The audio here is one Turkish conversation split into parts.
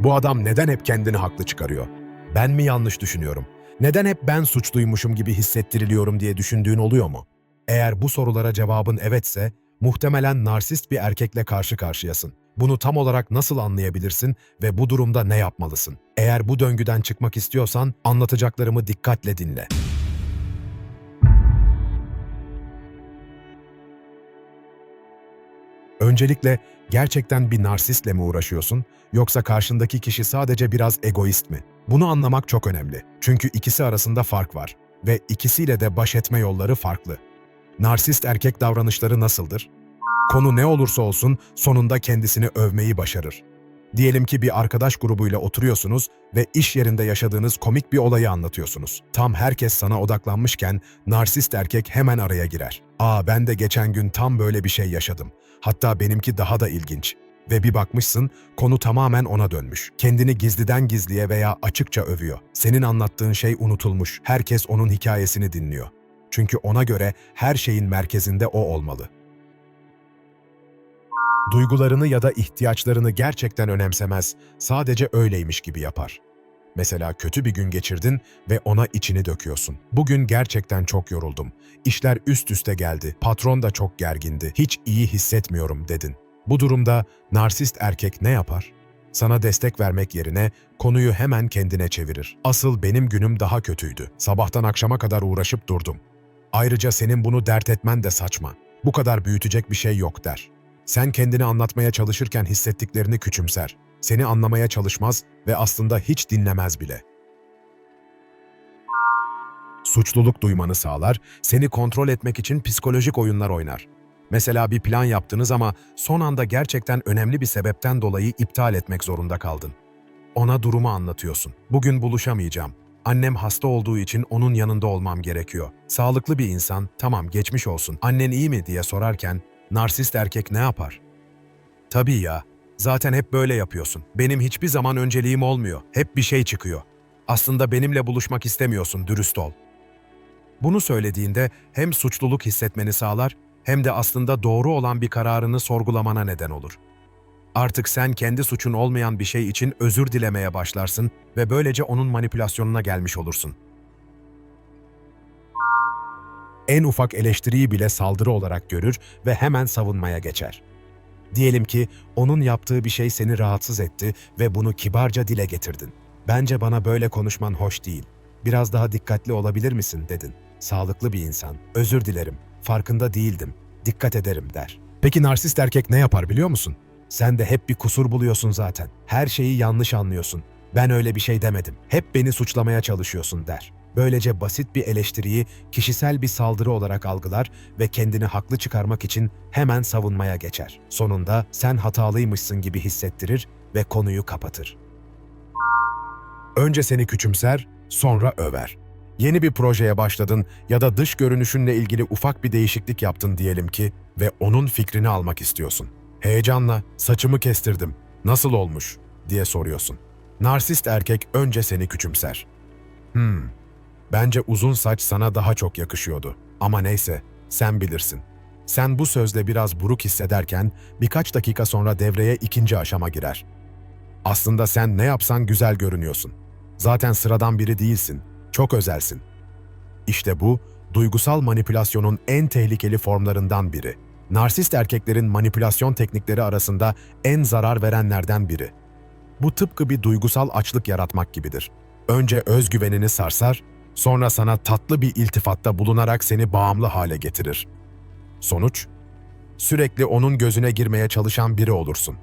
Bu adam neden hep kendini haklı çıkarıyor? Ben mi yanlış düşünüyorum? Neden hep ben suçluymuşum gibi hissettiriliyorum diye düşündüğün oluyor mu? Eğer bu sorulara cevabın evetse, muhtemelen narsist bir erkekle karşı karşıyasın. Bunu tam olarak nasıl anlayabilirsin ve bu durumda ne yapmalısın? Eğer bu döngüden çıkmak istiyorsan anlatacaklarımı dikkatle dinle. Öncelikle gerçekten bir narsistle mi uğraşıyorsun yoksa karşındaki kişi sadece biraz egoist mi? Bunu anlamak çok önemli. Çünkü ikisi arasında fark var ve ikisiyle de baş etme yolları farklı. Narsist erkek davranışları nasıldır? Konu ne olursa olsun sonunda kendisini övmeyi başarır. Diyelim ki bir arkadaş grubuyla oturuyorsunuz ve iş yerinde yaşadığınız komik bir olayı anlatıyorsunuz. Tam herkes sana odaklanmışken narsist erkek hemen araya girer. Aa ben de geçen gün tam böyle bir şey yaşadım. Hatta benimki daha da ilginç. Ve bir bakmışsın konu tamamen ona dönmüş. Kendini gizliden gizliye veya açıkça övüyor. Senin anlattığın şey unutulmuş. Herkes onun hikayesini dinliyor. Çünkü ona göre her şeyin merkezinde o olmalı. Duygularını ya da ihtiyaçlarını gerçekten önemsemez, sadece öyleymiş gibi yapar. Mesela kötü bir gün geçirdin ve ona içini döküyorsun. Bugün gerçekten çok yoruldum. İşler üst üste geldi. Patron da çok gergindi. Hiç iyi hissetmiyorum dedin. Bu durumda narsist erkek ne yapar? Sana destek vermek yerine konuyu hemen kendine çevirir. Asıl benim günüm daha kötüydü. Sabahtan akşama kadar uğraşıp durdum. Ayrıca senin bunu dert etmen de saçma. Bu kadar büyütecek bir şey yok der. Sen kendini anlatmaya çalışırken hissettiklerini küçümser. Seni anlamaya çalışmaz ve aslında hiç dinlemez bile. Suçluluk duymanı sağlar, seni kontrol etmek için psikolojik oyunlar oynar. Mesela bir plan yaptınız ama son anda gerçekten önemli bir sebepten dolayı iptal etmek zorunda kaldın. Ona durumu anlatıyorsun. Bugün buluşamayacağım. Annem hasta olduğu için onun yanında olmam gerekiyor. Sağlıklı bir insan, tamam geçmiş olsun, annen iyi mi diye sorarken, narsist erkek ne yapar? Tabii ya, zaten hep böyle yapıyorsun. Benim hiçbir zaman önceliğim olmuyor. Hep bir şey çıkıyor. Aslında benimle buluşmak istemiyorsun, dürüst ol. Bunu söylediğinde hem suçluluk hissetmeni sağlar hem de aslında doğru olan bir kararını sorgulamana neden olur. Artık sen kendi suçun olmayan bir şey için özür dilemeye başlarsın ve böylece onun manipülasyonuna gelmiş olursun. En ufak eleştiriyi bile saldırı olarak görür ve hemen savunmaya geçer. Diyelim ki onun yaptığı bir şey seni rahatsız etti ve bunu kibarca dile getirdin. Bence bana böyle konuşman hoş değil. Biraz daha dikkatli olabilir misin dedin. Sağlıklı bir insan. Özür dilerim. Farkında değildim. Dikkat ederim der. Peki narsist erkek ne yapar biliyor musun? Sen de hep bir kusur buluyorsun zaten. Her şeyi yanlış anlıyorsun. Ben öyle bir şey demedim. Hep beni suçlamaya çalışıyorsun der. Böylece basit bir eleştiriyi kişisel bir saldırı olarak algılar ve kendini haklı çıkarmak için hemen savunmaya geçer. Sonunda sen hatalıymışsın gibi hissettirir ve konuyu kapatır. Önce seni küçümser, sonra över. Yeni bir projeye başladın ya da dış görünüşünle ilgili ufak bir değişiklik yaptın diyelim ki ve onun fikrini almak istiyorsun. Heyecanla saçımı kestirdim, nasıl olmuş diye soruyorsun. Narsist erkek önce seni küçümser. Hmm, bence uzun saç sana daha çok yakışıyordu. Ama neyse, sen bilirsin. Sen bu sözle biraz buruk hissederken birkaç dakika sonra devreye ikinci aşama girer. Aslında sen ne yapsan güzel görünüyorsun. Zaten sıradan biri değilsin. Çok özelsin. İşte bu, duygusal manipülasyonun en tehlikeli formlarından biri. Narsist erkeklerin manipülasyon teknikleri arasında en zarar verenlerden biri. Bu tıpkı bir duygusal açlık yaratmak gibidir. Önce özgüvenini sarsar, sonra sana tatlı bir iltifatta bulunarak seni bağımlı hale getirir. Sonuç? Sürekli onun gözüne girmeye çalışan biri olursun.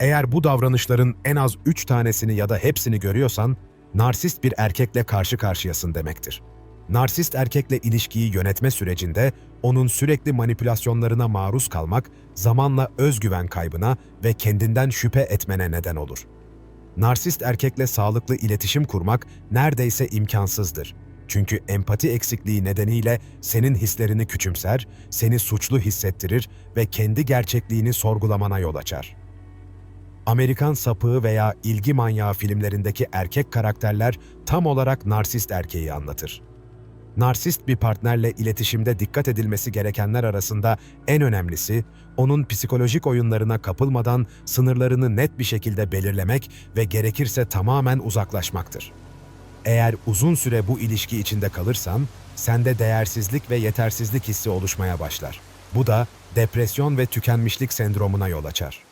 Eğer bu davranışların en az üç tanesini ya da hepsini görüyorsan, narsist bir erkekle karşı karşıyasın demektir. Narsist erkekle ilişkiyi yönetme sürecinde onun sürekli manipülasyonlarına maruz kalmak zamanla özgüven kaybına ve kendinden şüphe etmene neden olur. Narsist erkekle sağlıklı iletişim kurmak neredeyse imkansızdır. Çünkü empati eksikliği nedeniyle senin hislerini küçümser, seni suçlu hissettirir ve kendi gerçekliğini sorgulamana yol açar. Amerikan sapığı veya ilgi manyağı filmlerindeki erkek karakterler tam olarak narsist erkeği anlatır. Narsist bir partnerle iletişimde dikkat edilmesi gerekenler arasında en önemlisi, onun psikolojik oyunlarına kapılmadan sınırlarını net bir şekilde belirlemek ve gerekirse tamamen uzaklaşmaktır. Eğer uzun süre bu ilişki içinde kalırsan, sende değersizlik ve yetersizlik hissi oluşmaya başlar. Bu da depresyon ve tükenmişlik sendromuna yol açar.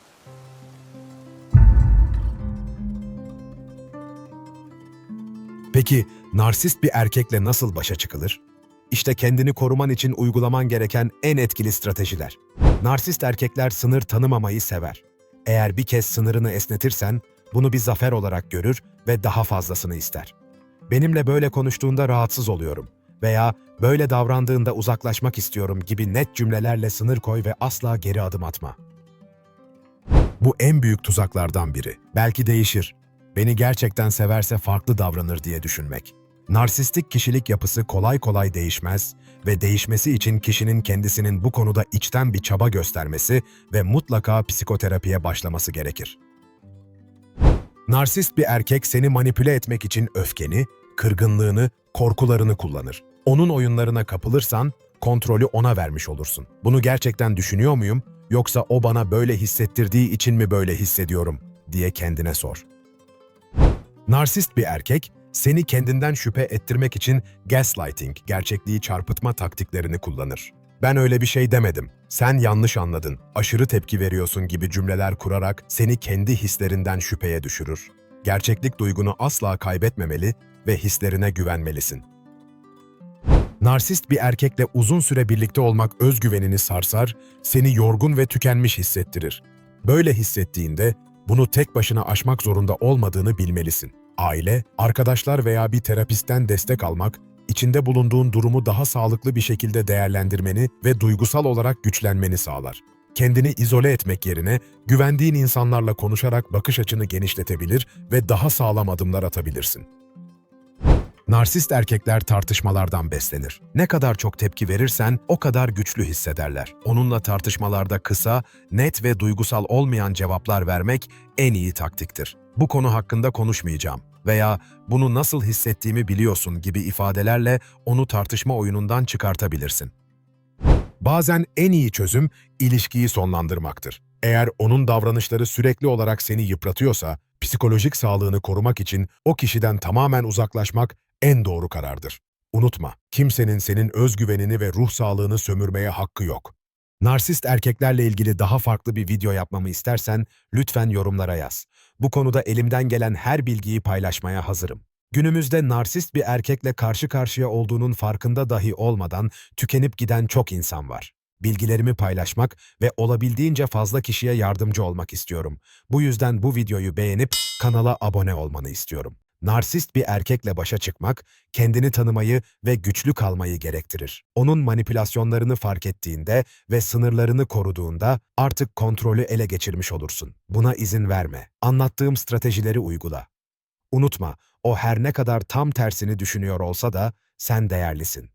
Peki narsist bir erkekle nasıl başa çıkılır? İşte kendini koruman için uygulaman gereken en etkili stratejiler. Narsist erkekler sınır tanımamayı sever. Eğer bir kez sınırını esnetirsen, bunu bir zafer olarak görür ve daha fazlasını ister. Benimle böyle konuştuğunda rahatsız oluyorum veya böyle davrandığında uzaklaşmak istiyorum gibi net cümlelerle sınır koy ve asla geri adım atma. Bu en büyük tuzaklardan biri. Belki değişir. Beni gerçekten severse farklı davranır diye düşünmek. Narsistik kişilik yapısı kolay kolay değişmez ve değişmesi için kişinin kendisinin bu konuda içten bir çaba göstermesi ve mutlaka psikoterapiye başlaması gerekir. Narsist bir erkek seni manipüle etmek için öfkeni, kırgınlığını, korkularını kullanır. Onun oyunlarına kapılırsan kontrolü ona vermiş olursun. Bunu gerçekten düşünüyor muyum yoksa o bana böyle hissettirdiği için mi böyle hissediyorum diye kendine sor. Narsist bir erkek seni kendinden şüphe ettirmek için gaslighting, gerçekliği çarpıtma taktiklerini kullanır. Ben öyle bir şey demedim. Sen yanlış anladın. Aşırı tepki veriyorsun gibi cümleler kurarak seni kendi hislerinden şüpheye düşürür. Gerçeklik duygunu asla kaybetmemeli ve hislerine güvenmelisin. Narsist bir erkekle uzun süre birlikte olmak özgüvenini sarsar, seni yorgun ve tükenmiş hissettirir. Böyle hissettiğinde bunu tek başına aşmak zorunda olmadığını bilmelisin. Aile, arkadaşlar veya bir terapistten destek almak, içinde bulunduğun durumu daha sağlıklı bir şekilde değerlendirmeni ve duygusal olarak güçlenmeni sağlar. Kendini izole etmek yerine güvendiğin insanlarla konuşarak bakış açını genişletebilir ve daha sağlam adımlar atabilirsin. Narsist erkekler tartışmalardan beslenir. Ne kadar çok tepki verirsen o kadar güçlü hissederler. Onunla tartışmalarda kısa, net ve duygusal olmayan cevaplar vermek en iyi taktiktir. Bu konu hakkında konuşmayacağım veya bunu nasıl hissettiğimi biliyorsun gibi ifadelerle onu tartışma oyunundan çıkartabilirsin. Bazen en iyi çözüm ilişkiyi sonlandırmaktır. Eğer onun davranışları sürekli olarak seni yıpratıyorsa, psikolojik sağlığını korumak için o kişiden tamamen uzaklaşmak en doğru karardır. Unutma, kimsenin senin özgüvenini ve ruh sağlığını sömürmeye hakkı yok. Narsist erkeklerle ilgili daha farklı bir video yapmamı istersen lütfen yorumlara yaz. Bu konuda elimden gelen her bilgiyi paylaşmaya hazırım. Günümüzde narsist bir erkekle karşı karşıya olduğunun farkında dahi olmadan tükenip giden çok insan var. Bilgilerimi paylaşmak ve olabildiğince fazla kişiye yardımcı olmak istiyorum. Bu yüzden bu videoyu beğenip kanala abone olmanı istiyorum. Narsist bir erkekle başa çıkmak, kendini tanımayı ve güçlü kalmayı gerektirir. Onun manipülasyonlarını fark ettiğinde ve sınırlarını koruduğunda artık kontrolü ele geçirmiş olursun. Buna izin verme. Anlattığım stratejileri uygula. Unutma, o her ne kadar tam tersini düşünüyor olsa da sen değerlisin.